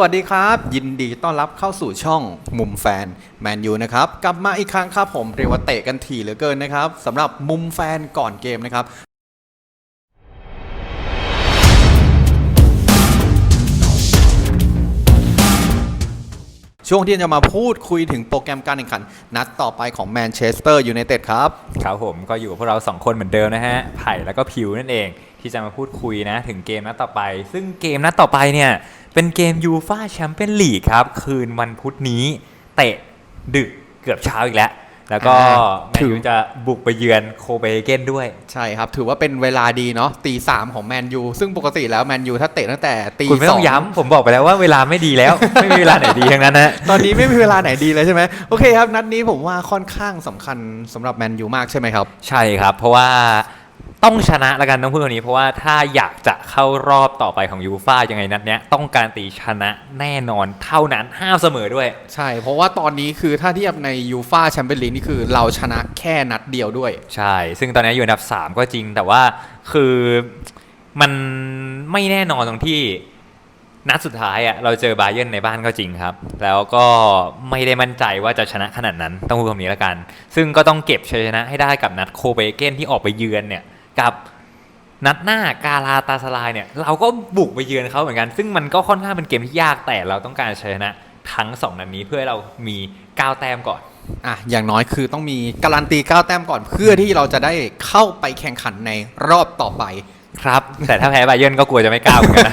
วัสดีครับ ยินดีต้อนรับเข้าสู่ช่องมุมแฟนแมนยูนะครับกลับมาอีกครั้งครับผมเรียกว่าเตะกันถี่เหลือเกินนะครับสำหรับมุมแฟนก่อนเกมนะครับช่วงที่จะมาพูดคุยถึงโปรแกรมการแข่งขัน นัดต่อไปของแมนเชสเตอร์ยูไนเต็ดครับ ครับผมก็อยู่กับพวกเราสองคนเหมือนเดิมนะฮะ ไผ่แล้วก็พิวนั่นเอง ที่จะมาพูดคุยนะ ถึงเกมนัดต่อไป ซึ่งเกมนัดต่อไปเนี่ย เป็นเกมยูฟาแชมเปี้ยนลีกครับ คืนวันพุธนี้ เตะดึกเกือบเช้าอีกแล้ว แล้วก็อ่าแมนยูจะบุกไปเยือนโคเปนเฮเกนด้วย ใช่ครับ ถือว่าเป็นเวลาดีเนาะตีสามของแมนยูซึ่งปกติแล้วแมนยูถ้าเตะตั้งแต่ตีคุณไม่ต้องสย้ำผมบอกไปแล้วว่าเวลาไม่ดีแล้ว ไม่มีเวลาไหนดีทั้งนั้นนะตอนนี้ไม่มีเวลาไหนดีเลยใช่ไหมโอเคครับนัดนี้ผมว่าค่อนข้างสำคัญสำหรับแมนยูมากใช่ไหมครับ ใช่ครับ เพราะว่า ต้องชนะแล้วกันต้องพูดตรงนี้ เพราะว่าถ้าอยากจะเข้ารอบต่อไปของยูฟ่ายังไงนัดเนี้ยต้องการตีชนะแน่นอนเท่านั้นห้ามเสมอด้วย ใช่ เพราะว่าตอนนี้คือถ้าเทียบในยูฟาแชมเปี้ยนลีกนี่คือเราชนะแค่นัดเดียวด้วย ใช่ ซึ่งตอนนี้อยู่อันดับ 3 ก็จริง แต่ว่าคือมันไม่แน่นอนตรงที่นัดสุดท้ายอะเราเจอบาเยิร์นในบ้านก็จริงครับ แล้วก็ไม่ได้มั่นใจว่าจะชนะขนาดนั้นต้องพูดคำนี้แล้วกัน ซึ่งก็ต้องเก็บชัยชนะให้ได้กับนัดโคเปนเฮเกนที่ออกไปเยือนเนี่ย กับนัดหน้ากาลาตาสลายเนี่ยเราก็บุกไปเยือนเขาเหมือนกัน ซึ่งมันก็ค่อนข้างเป็นเกมที่ยากแต่เราต้องการชัยชนะทั้งสองนัดนี้เพื่อให้เรามีก้าวแต้มก่อนอะอย่างน้อยคือต้องมีการันตี9แต้มก่อน เพื่อที่เราจะได้เข้าไปแข่งขันในรอบต่อไปครับ แต่ถ้าแพ้บาเยิร์นก็กลัวจะไม่ก้าวเหมือนกันนะ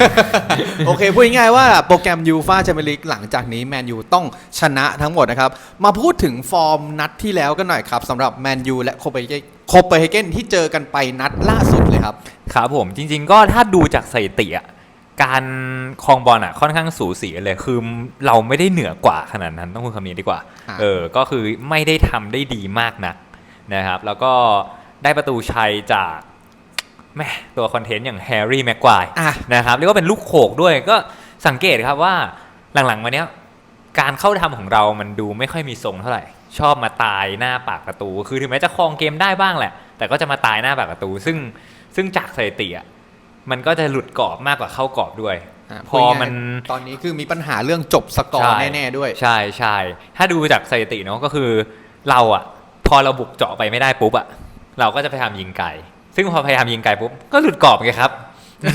โอเค พูดง่ายๆว่าโปรแกรมยูฟาแชมเปี้ยนลีกหลังจากนี้แมนยูต้องชนะทั้งหมดนะครับ มาพูดถึงฟอร์มนัดที่แล้วกันหน่อยครับสำหรับแมนยูและโคเปน เฮเกนโคเปนเฮเกนที่เจอกันไปนัดล่าสุดเลยครับ ครับผมจริง ๆ ก็ถ้าดูจากสถิติอะการครองบอลอะค่อนข้างสูสีกันเลยคือเราไม่ได้เหนือกว่าขนาดนั้นต้องพูดคำนี้ดีกว่าอ่าเออ ก็คือไม่ได้ทำได้ดีมากนักนะครับ แล้วก็ได้ประตูชัยจากแม่ตัวคอนเทนต์อย่างแฮร์รี่แม็กควายอะนะครับเรียกว่าเป็นลูกโขกด้วยก็สังเกตครับว่าหลังๆมาเนี้ยการเข้าทำของเรามันดูไม่ค่อยมีทรงเท่าไหร่ ชอบมาตายหน้าปากประตู คือถึงแม้จะครองเกมได้บ้างแหละ แต่ก็จะมาตายหน้าปากประตู ซึ่งซึ่งจากสถิติอะมันก็จะหลุดกรอบมากกว่าเข้ากรอบด้วยะพอมันตอนนี้คือมีปัญหาเรื่องจบสกอร์ใช่แน่ๆด้วย ใช่ใช่ถ้าดูจากสถิติเนาะก็คือเราอะ พอเราบุกเจาะไปไม่ได้ปุ๊บอะเราก็จะพยายามยิงไกลซึ่งพอพยายามยิงไกลปุ๊บก็หลุดกรอบไงครับซึ่ง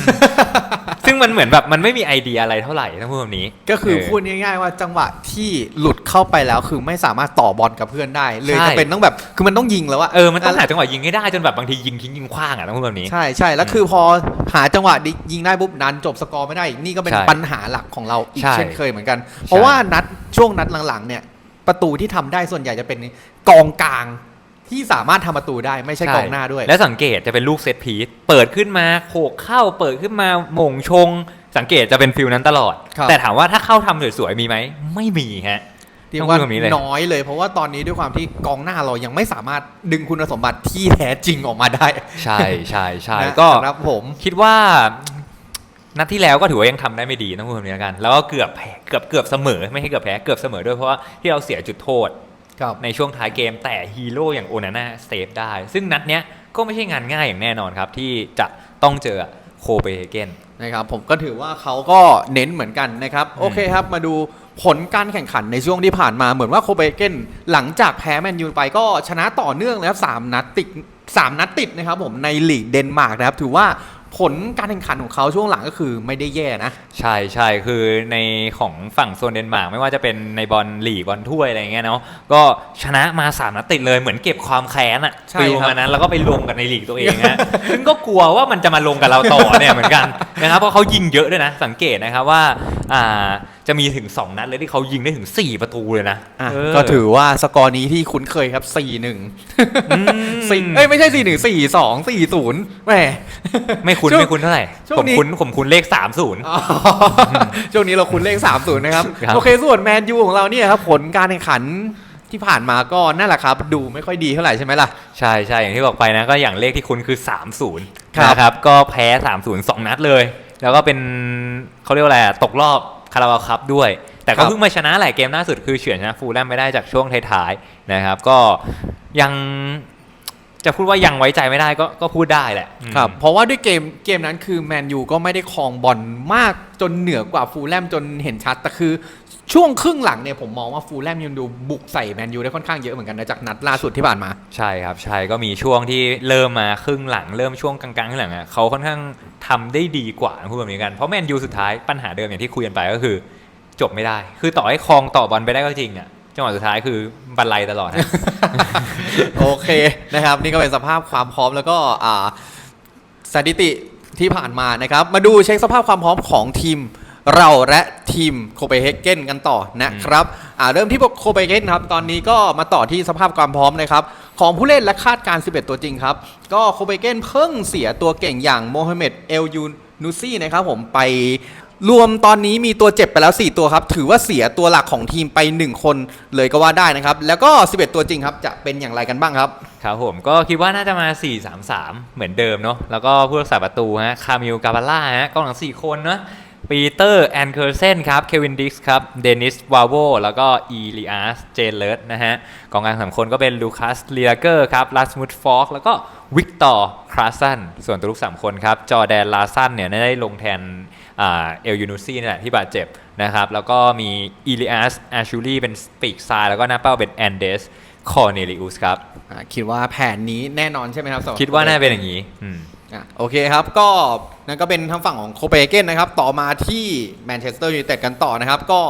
มันเหมือนแบบมันไม่มีไอเดียอะไรเท่าไหร่ต้องพูดแบบนี้ ก็คือเพูดง่ายๆว่าจังหวะที่หลุดเข้าไปแล้วคือไม่สามารถต่อบอลกับเพื่อนได้ เลยใช่ จะเป็นต้องแบบคือมันต้องยิงแล้วอะเออมันต้องหาจังหวะยิงให้ได้จนแบบบางทียิงทิ้งยิงขว้างอะต้องพูดแบบนี้ ใช่ใช่แล้วคือพอหาจังหวะดิยิงได้ปุ๊บนันจบสกอร์ไม่ได้อีกนี่ก็เป็นใช่ปัญหาหลักของเราอีกใช่เช่นเคยเหมือนกัน เพราะว่านัดช่วงนัดหลังๆเนี่ยประตูที่ทำได้ส่วนใหญ่จะเป็นกองกลาง ที่สามารถทำประตูได้ไม่ใช่กองหน้าด้วย และสังเกตจะเป็นลูกเซตพีซเปิดขึ้นมาโขกเข้าเปิดขึ้นมาหม่งชง สังเกตจะเป็นฟิลนั้นตลอด ครับแต่ถามว่าถ้าเข้าทำสวยๆมีไหมไม่มีฮะเรียต้กองว่าพูดแบบนี้เลย น้อยเลยเพราะว่าตอนนี้ด้วยความที่กองหน้าเรายังไม่สามารถดึงคุณสมบัติที่แท้จริงออกมาได้ใช่ใช่ใช่นะก็สำหรับผม คิดว่า นัดที่แล้วก็ถือว่ายังทำได้ไม่ดีต้องพูดแบบนี้แล้วกัน แล้วก็เกือบแพ้เกือบเกือบเสมอไม่ใช่เกือบแพ้เกือบเสมอด้วยเพราะว่าที่เราเสียจุดโทษครับ ในช่วงท้ายเกมแต่ฮีโร่อย่างโอนาน่าเซฟได้ ซึ่งนัดเนี้ยก็ไม่ใช่งานง่ายอย่างแน่นอนครับ ที่จะต้องเจอโคเปนเฮเกนนะครับผมก็ถือว่าเขาก็เน้นเหมือนกันนะครับ โอเคครับมาดูผลการแข่งขันในช่วงที่ผ่านมาเหมือนว่าโคเปนเฮเกนหลังจากแพ้แมนยูไปก็ชนะต่อเนื่องเลยครับสามนัดติดสามนัดติดนะครับผมในลีกเดนมาร์กนะครับถือว่า ผลการแข่งขันของเขาช่วงหลังก็คือไม่ได้แย่นะ ใช่ใช่คือในของฝั่งโซนเดนมาร์กไม่ว่าจะเป็นในบอลลีกบอลถ้วยอะไรเงี้ยเนาะก็ชนะมาสามนัดติดเลยเหมือนเก็บความแค้นอะใช่ฟิลครับมานั้นแล้วก็ไปลงกันในลีกตัวเองฮะซึ่งก็กลัวว่ามันจะมาลงกับเราต่อเนี่ยเหมือนกันนะครับเพราะเขายิงเยอะด้วยนะสังเกตนะครับว่าอ่า จะมีถึง 2 นัดเลยที่เขายิงได้ถึง 4 ประตูเลยนะอะเออก็ถือว่าสกอร์นี้ที่คุ้นเคยครับ 4-1อืมสี่เอ้ยไม่ใช่ 4-1 4-2 4-0แหม ไม่คุ้นช่วงไม่คุ้นเท่าไหร่ ช่วผงมนี้ คุ้นผมคุ้นเลข 3 0 อ๋อช่วงนี้เราคุ้นเลข 30 นะครับ ครับ โอเค ส่วนแมนยูของเราเนี่ยครับ ผลการแข่งขันที่ผ่านมาก็นั่นแหละครับ ดูไม่ค่อยดีเท่าไหร่ใช่ไหมล่ะ ใช่ใช่อย่างที่บอกไปนะก็อย่างเลขที่คุ้นคือ 30ครับ นะครับก็แพ้ 3-0 2 นัดเลย แล้วก็เป็นเขาเรียกว่าอะไรอะตกรอบ คาราบาวคัพด้วย แต่ครัก็บเพิ่งมาชนะแหละเกมล่าสุดคือเฉือนชนะฟูลแลมไม่ได้จากช่วงท้ายๆนะครับ ก็ยังจะพูดว่ายังไว้ใจไม่ได้ก็ก็พูดได้แหละอืมครับเพราะว่าด้วยเกมเกมนั้นคือแมนยูก็ไม่ได้ครองบอลมากจนเหนือกว่าฟูลแลมจนเห็นชัดแต่คือ ช่วงครึ่งหลังเนี่ยผมมองว่าฟูลแลมยังดูบุกใส่แมนยูได้ค่อนข้างเยอะเหมือนกันนะจากนัดล่าสุดที่ผ่านมา ใช่ครับ ใช่ก็มีช่วงที่เริ่มมาครึ่งหลังเริ่มช่วงกลางๆครึ่งหลังอะเขาค่อนข้างทำได้ดีกว่าพูดแบบนี้กันเพราะแมนยูสุดท้ายปัญหาเดิมอย่างที่คุยกันไปก็คือ จบไม่ได้ คือต่อให้คลองต่อบอลไปได้ก็จริงอะจังหวะสุดท้ายคือบันไลตลอดนะโอเคนะครับ นี่ก็เป็นสภาพความพร้อมแล้วก็อ่าสถิติที่ผ่านมานะครับ มาดูเช็คสภาพความพร้อมของทีม เราและทีมโคเปนเฮเกนกันต่อนะครับเริ่มที่โคเปนเฮเกนครับตอนนี้ก็มาต่อที่สภาพความพร้อมนะครับของผู้เล่นและคาดการ 11 ตัวจริงครับ ก็โคเปนเฮเกนเพิ่งเสียตัวเก่งอย่างโมฮัมเหม็ดเอลยูนูซี่นะครับผมไปรวมตอนนี้มีตัวเจ็บไปแล้ว 4 ตัวครับ ถือว่าเสียตัวหลักของทีมไป 1 คนเลยก็ว่าได้นะครับ แล้วก็ 11 ตัวจริงครับ จะเป็นอย่างไรกันบ้างครับ ครับผมก็คิดว่าน่าจะมา 4-3-3 เหมือนเดิมเนาะแล้วก็ผู้รักษาประตูฮะคามิลกาบาล่าฮะกองหลัง 4 คนเนาะ ปีเตอร์แอนเคอร์เซนครับ เควินดิกส์ครับ เดนิส วาโว แล้วก็อีลิอาส เจเลร์นะฮะ กองกลางสามคนก็เป็นลูคัสเลียเกอร์ครับลัสมุดฟอกแล้วก็วิกตอร์คลาสัน ส่วนตัวลูก3คนครับ จอแดนลาสันเนี่ยได้ลงแทนอ่าเอลยูนูซี่นี่แหละที่บาดเจ็บนะครับ แล้วก็มีอีลิอาสอาชูลีเป็นปีกซ้าย แล้วก็หน้าเป้าเป็นแอนเดสคอร์เนลิอุสครับอ่าคิดว่าแผนนี้แน่นอนใช่ไหมครับสำหรับคิดว่าน่าเป็นอย่างนี้ อืมอะโอเคครับก็ นั่นก็เป็นทางฝั่งของโคเปนเฮเกนนะครับต่อมาที่แมนเชสเตอร์ยูไนเต็ดกันต่อนะครับก็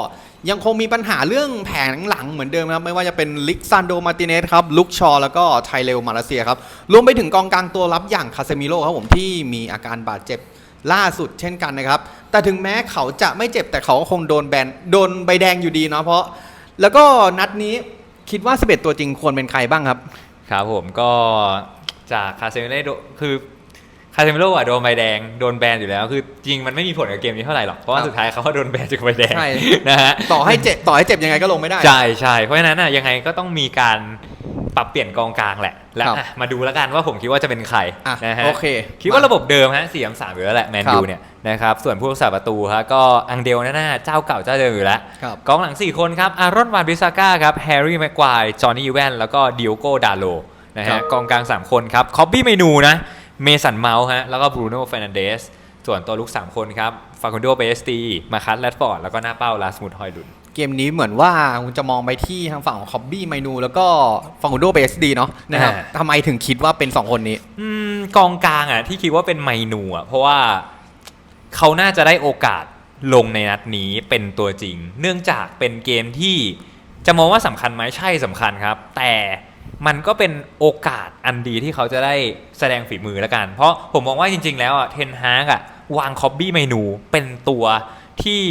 ยังคงมีปัญหาเรื่องแผงหลังเหมือนเดิมครับไม่ว่าจะเป็นลิกซานโดมาติเนสครับลุกชอ แล้วก็ไทเลลมาเลเซียครับรวมไปถึงกองกลางตัวรับอย่างคาเซมิโลครับผมที่มีอาการบาดเจ็บล่าสุดเช่นกันนะครับ แต่ถึงแม้เขาจะไม่เจ็บแต่เขาก็คงโดนแบนโดนใบแดงอยู่ดีเนาะเพราะ แล้วก็นัดนี้คิดว่า 11 ตัวจริงควรเป็นใครบ้างครับ ครับผมก็จากคาเซมิโลคือาเซมิโลอะโดนใบแดงโดนแบนอยู่แล้ว คือจริงมันไม่มีผลกับเกมนี้เท่าไหร่หรอกเพราะว่าครับสุดท้ายเขาก็โดนแบนจากใบแดงใช่ นะฮะต่อให้เจ็บต่อให้เจ็บยังไงก็ลงไม่ได้ ใช่ใช่เพราะฉะนั้นอะยังไงก็ต้องมีการปรับเปลี่ยนกองกลางแหละ แล้วครับ อะมาดูแล้วกันว่าผมคิดว่าจะเป็นใครอะนะฮะ โอเค คิดว่าระบบเดิมฮะสี่สามอยู่แล้วแหละแมนครับยูเนี่ยนะครับส่วนผู้รักษาประตูฮะก็อังเดลน่าเจ้าเก่าเจ้าเดิมอยู่แล้วครับ กองหลัง 4 คนครับอารอนวานบิซาก้าครับแฮร์รี่แม็กควายจอห์นนี่ยูแวนแล้วก็ดิโอโกดาโลนะครัฮะบ กองกลาง 3 คนครับคอบบี้เมนูนะ เมสันเมาส์ฮะแล้วก็บรูโน่เฟรนันเดสส่วนตัวลุก 3 คนครับฟาคุนโดเบสตีมาคัสแรดฟอร์ดแล้วก็หน้าเป้าลาสมุดฮอยลุนเกมนี้เหมือนว่าคุณจะมองไปที่ทางฝั่งของคอบบี้ไมนู แล้วก็ฟังกุโดเบสดีเนาะนะครับอ่าทำไมถึงคิดว่าเป็น 2 คนนี้ อืมกองกลางอะที่คิดว่าเป็นไมนูอะเพราะว่าเขาน่าจะได้โอกาสลงในนัดนี้เป็นตัวจริง เนื่องจากเป็นเกมที่จะมองว่าสำคัญไหมใช่สำคัญครับ แต่ มันก็เป็นโอกาสอันดีที่เขาจะได้แสดงฝีมือแล้วกัน เพราะผมมองว่าจริง ๆ แล้วอะเทนฮากอะวางคอบบี้เมนูเป็นตัวที่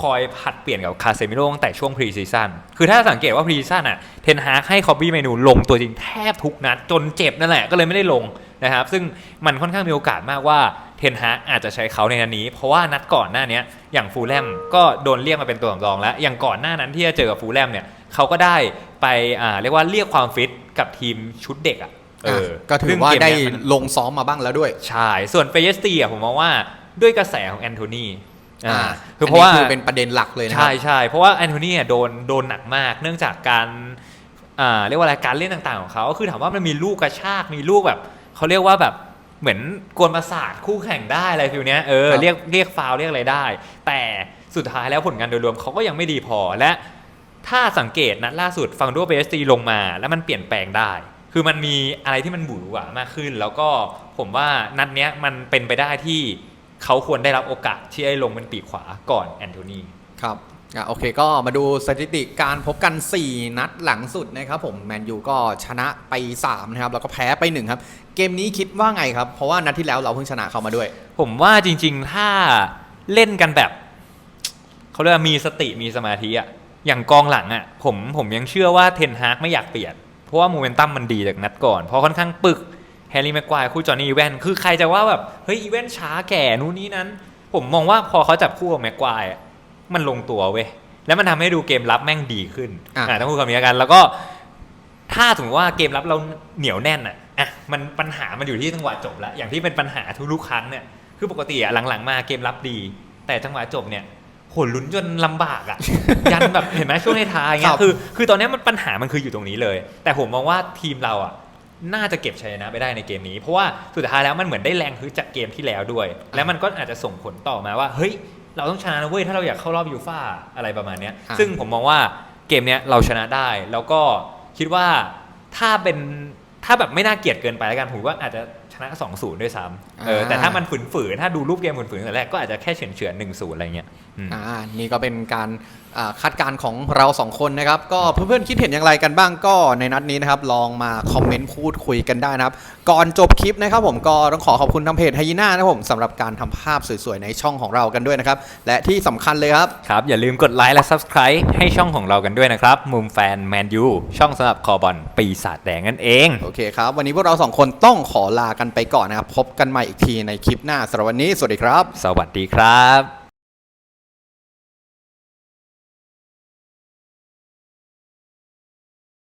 คอยผัดเปลี่ยนกับคาเซมิโร่ตั้งแต่ช่วงพรีซีซั่นคือถ้าสังเกตว่าพรีซีซั่นอะเทนฮากให้คอบบี้เมนูลงตัวจริงแทบทุกนัดจนเจ็บนั่นแหละก็เลยไม่ได้ลงนะครับ ซึ่งมันค่อนข้างมีโอกาสมากว่า เทนฮากอาจจะใช้เขาในนัดนี้ เพราะว่านัดก่อนหน้าเนี้ยอย่างฟูลแลมก็โดนเรียกมาเป็นตัวสำรองแล้ว อย่างก่อนหน้านั้นที่จะเจอกับฟูลแลมเนี่ยเขาก็ได้ไปอ่าเรียกว่าเรียกความฟิตกับทีมชุดเด็กอะเออก็ถือว่าซึ่งเกมได้เนี้ยมันลงซ้อมมาบ้างแล้วด้วย ใช่ ส่วนเฟเยสตีอะผมมองว่าด้วยกระแสของแอนโทนีอ่าอ่าคือเพราะว่านนี้คือเป็นประเด็นหลักเลยนะครัใช่ใช่เพราะว่าแอนโทนีอะโดนโดนหนักมาก เนื่องจากการอ่าเรียกว่าอะไรการเล่นต่างๆของเขาก็คือถามว่ามันมีลูกกระชากมีลูกแบบเขาเรียกว่าแบบ เหมือนกวนประสาทคู่แข่งได้อะไรฟิลเนี้ยเออเรียกเรียกฟาวเรียกอะไรได้ แต่สุดท้ายแล้วผลงานโดยรวมเขาก็ยังไม่ดีพอและถ้าสังเกตนะล่าสุดฟังดูเบสตีลงมา แล้วมันเปลี่ยนแปลงได้ คือมันมีอะไรที่มันหวือหวามากขึ้น แล้วก็ผมว่านัดเนี้ยมันเป็นไปได้ที่เขาควรได้รับโอกาสที่ได้ลงเป็นปีกขวาก่อนแอนโทนีครับ อะโอเคก็มาดูสถิติการพบกัน 4 นัดหลังสุดนะครับผมแมนยูก็ชนะไป 3 นะครับ แล้วก็แพ้ไป 1 ครับ เกมนี้คิดว่าไงครับ เพราะว่านัดที่แล้วเราเพิ่งชนะเขามาด้วย ผมว่าจริงๆ ถ้าเล่นกันแบบเขาเรียกว่ามีสติมีสมาธิอะอย่างกองหลังอะผมผมยังเชื่อว่าเทนฮากไม่อยากเปลี่ยน เพราะว่าโมเมนตัมมันดีจากนัดก่อน เพราะค่อนข้างปึกแฮร์รี่แม็กควายคู่จอห์นนี่อีแวนคือใครจะว่าแบบเฮ้ยอีแวนช้าแก่นู้นนี้นั้น ผมมองว่าพอเขาจับคู่กับแม็กควายอะ มันลงตัวเว้ยแล้วมันทำให้ดูเกมรับแม่งดีขึ้นอะอะต้องพูดคำนี้กันแล้วก็ถ้าสมมติว่าเกมรับเราเหนียวแน่นอะอะมันปัญหามันอยู่ที่จังหวะจบแล้วอย่างที่เป็นปัญหาทุกๆครั้งเนี่ยคือปกติอะหลังๆ มาเกมรับดี แต่จังหวะจบเนี่ยโหลุ้นจนลำบากอะ ยันแบบเห็นไหมช่วงในท้ายๆเงี้ครัยบคือ คือตอนเนี้ยมันปัญหามันคืออยู่ตรงนี้เลย แต่ผมมองว่าทีมเราอะน่าจะเก็บชัยชนะไปได้ในเกมนี้ เพราะว่าสุดท้ายแล้วมันเหมือนได้แรงฮึดจากเกมที่แล้วด้วย แล้วมันก็อาจจะส่งผลต่อมาว่า เฮ้ย เราต้องชนะนะเว้ยถ้าเราอยากเข้ารอบยูฟ่าอะไรประมาณเนี้ยอ่าซึ่งผมมองว่าเกมเนี้ยเราชนะได้ แล้วก็คิดว่าถ้าเป็นถ้าแบบไม่น่าเกลียดเกินไปแล้วกันผมว่าอาจจะชนะ2-0ด้วยซ้ำเออแต่ถ้ามันฝืนๆถ้าดูรูปเกมฝืนๆแต่แรกก็อาจจะแค่เฉือนเฉือนๆ1-0อะไรเงี้ย อืมอ่านี่ก็เป็นการอ่าคาดการณ์ของเราสองคนนะครับ ก็เพื่อนๆคิดเห็นอย่างไรกันบ้างก็ในนัดนี้นะครับ ลองมาคอมเมนต์พูดคุยกันได้นะครับ ก่อนจบคลิปนะครับ ผมก็ต้องขอขอบคุณทางเพจไฮยีน่านะครับผมสำหรับการทำภาพสวยๆในช่องของเรากันด้วยนะครับ และที่สำคัญเลยครับ ครับ อย่าลืมกดไลค์และ Subscribe ให้ช่องของเรากันด้วยนะครับ มุมแฟนแมนยูช่องสำหรับคอบอลปีศาจแดงนั่นเองโอเคครับ วันนี้พวกเราสองคนต้องขอลากันไปก่อนนะครับพบกันใหม่อีกทีในคลิปหน้าสำหรับวันนี้สวัสดีครับ สวัสดีครับ